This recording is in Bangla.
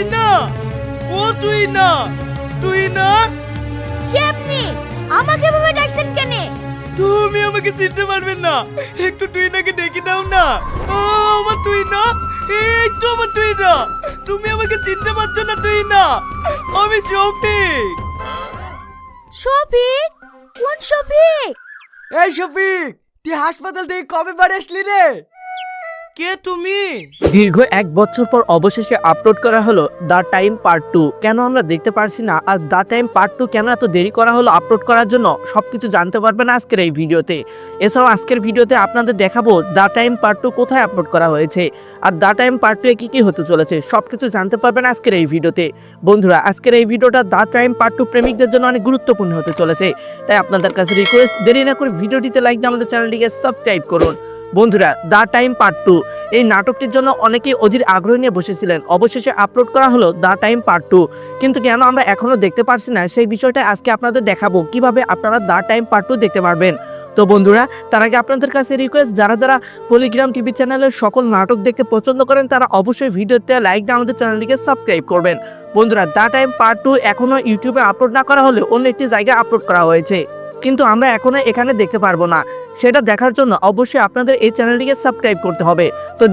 ও তুই না তুই না। কে আপনি? আমাকে ভাবে ডাকছেন কেন? তুমি আমাকে চিনতে পারবেন না। একটু তুই নাকি ডেকে দাও না। ও আমার তুই না একটু আমার তুই না। তুমি আমাকে চিনতে পারছ না তুই না। আমি শফিক। শফিক? কোন শফিক? এই শফিক তুই হাসপাতাল থেকে কবে বাড়ি আসলি রে? কে তুমি? দীর্ঘ এক বছর পর অবশেষে আপলোড করা হলো দ্য টাইম পার্ট টু কেন আমরা দেখতে পারছি না? আর দ্য টাইম পার্ট টু কেন এত দেরি করা হলো আপলোড করার জন্য? সবকিছু জানতে পারবেন আজকের এই ভিডিওতে। এছাড়াও আজকের ভিডিওতে আপনাদের দেখাবো দ্য টাইম পার্ট টু কোথায় আপলোড করা হয়েছে আর দ্য টাইম পার্ট টু এ কী কী হতে চলেছে, সবকিছু জানতে পারবেন আজকের এই ভিডিওতে। বন্ধুরা, আজকের এই ভিডিওটা দ্য টাইম পার্ট টু প্রেমিকদের জন্য অনেক গুরুত্বপূর্ণ হতে চলেছে। তাই আপনাদের কাছে রিকোয়েস্ট দেরি না করে ভিডিওটিতে লাইক দিয়ে আমাদের চ্যানেলটিকে সাবস্ক্রাইব করুন। বন্ধুরা, দ্য টাইম পার্ট টু। এই নাটকটির জন্য অনেকেই অধীর আগ্রহ নিয়ে বসেছিলেন। অবশেষে আপলোড করা হলো দ্য টাইম পার্ট টু। কিন্তু কেন আমরা এখনও দেখতে পারছি না, সেই বিষয়টা আজকে আপনাদের দেখাবো। কীভাবে আপনারা দ্য টাইম পার্ট টু দেখতে পারবেন? তো বন্ধুরা, তার আগে আপনাদের কাছে রিকোয়েস্ট যারা যারা পলিগ্রাম টিভি চ্যানেলের সকল নাটক দেখতে পছন্দ করেন, তারা অবশ্যই ভিডিওতে লাইক দিয়ে আমাদের চ্যানেলটিকে সাবস্ক্রাইব করবেন। বন্ধুরা, দ্য টাইম পার্ট টু এখনও ইউটিউবে আপলোড না করা হলে অন্য একটি জায়গায় আপলোড করা হয়েছে। কিন্তু আমরা এখনও এখানে দেখতে পারব না। সেটা দেখার জন্য অবশ্যই আপনাদের এই চ্যানেলটিকে সাবস্ক্রাইব করতে হবে। তো